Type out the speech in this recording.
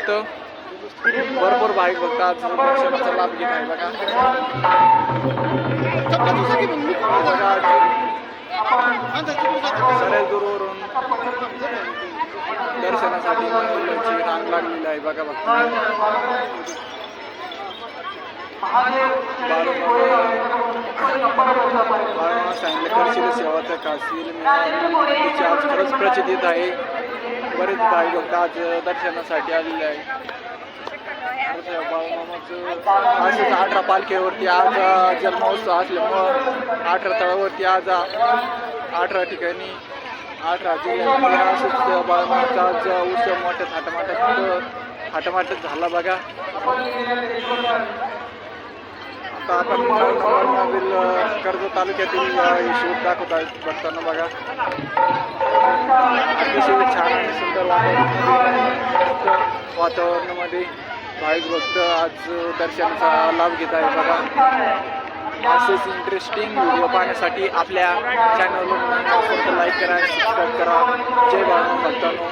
भक्त भरपूर भाविक आज दर्शनाचा लाभ घेत आहे बघा. बघा, सगळ्या दूरवरून दर्शनासाठी रांग लागलेली आहे बघा सांगितलं करशील सेवा तर तिची आज खरंच प्रचितीत आहे. बरेच भाई भक्त आज दर्शनासाठी आलेले आहे असंच अठरा पालखीवरती आज जन्मोत्सव असल्यामुळं अठरा तळावरती आज अठरा ठिकाणी अठरा जिल्ह्यामध्ये असंच आज उत्सव मोठ्या थाटमाटात थाटमाटात झाला बघा. आता आपण नंबरमधील कर्ज तालुक्यातील हिशोब दाखवत आहेत बघताना बघा. वातावरणामध्ये भाविक भक्त आज दर्शनाचा लाभ घेत आहे बघा असेच इंटरेस्टिंग व्हिडिओ पाहण्यासाठी आपल्या चॅनलवर लाईक करा सबस्क्राईब करा. जय बाळा भक्तांनो.